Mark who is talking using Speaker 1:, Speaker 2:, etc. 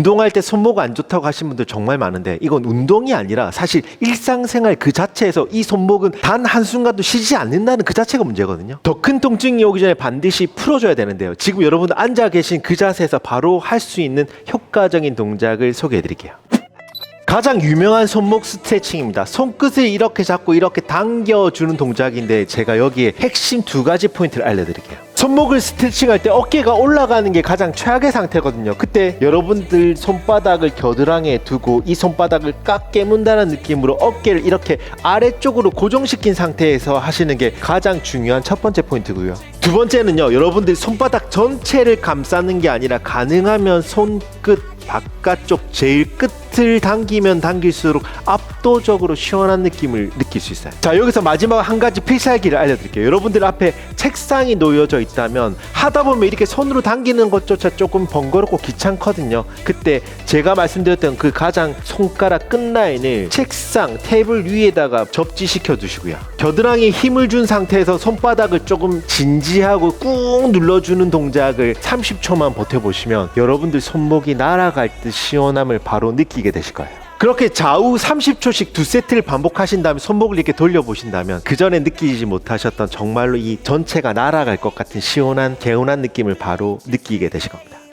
Speaker 1: 운동할 때 손목 안 좋다고 하신 분들 정말 많은데 이건 운동이 아니라 사실 일상생활 그 자체에서 이 손목은 단 한순간도 쉬지 않는다는 그 자체가 문제거든요. 더 큰 통증이 오기 전에 반드시 풀어줘야 되는데요. 지금 여러분들 앉아 계신 그 자세에서 바로 할 수 있는 효과적인 동작을 소개해 드릴게요. 가장 유명한 손목 스트레칭입니다. 손끝을 이렇게 잡고 이렇게 당겨주는 동작인데 제가 여기에 핵심 두 가지 포인트를 알려드릴게요. 손목을 스트레칭할 때 어깨가 올라가는 게 가장 최악의 상태거든요. 그때 여러분들 손바닥을 겨드랑이에 두고 이 손바닥을 깍 깨문다는 느낌으로 어깨를 이렇게 아래쪽으로 고정시킨 상태에서 하시는 게 가장 중요한 첫 번째 포인트고요. 두 번째는요, 여러분들 손바닥 전체를 감싸는 게 아니라 가능하면 손끝 바깥쪽 제일 끝을 당기면 당길수록 압도적으로 시원한 느낌을 느낄 수 있어요. 자, 여기서 마지막 한 가지 필살기를 알려드릴게요. 여러분들 앞에 책상이 놓여져 있다면 하다 보면 이렇게 손으로 당기는 것조차 조금 번거롭고 귀찮거든요. 그때 제가 말씀드렸던 그 가장 손가락 끝라인을 책상, 테이블 위에다가 접지시켜 두시고요. 겨드랑이에 힘을 준 상태에서 손바닥을 조금 진지하고 꾹 눌러주는 동작을 30초만 버텨보시면 여러분들 손목이 날아갈 듯 시원함을 바로 느끼게 되실 거예요. 그렇게 좌우 30초씩 두 세트를 반복하신 다음에 손목을 이렇게 돌려보신다면 그 전에 느끼지 못하셨던 정말로 이 전체가 날아갈 것 같은 시원한 개운한 느낌을 바로 느끼게 되실 겁니다.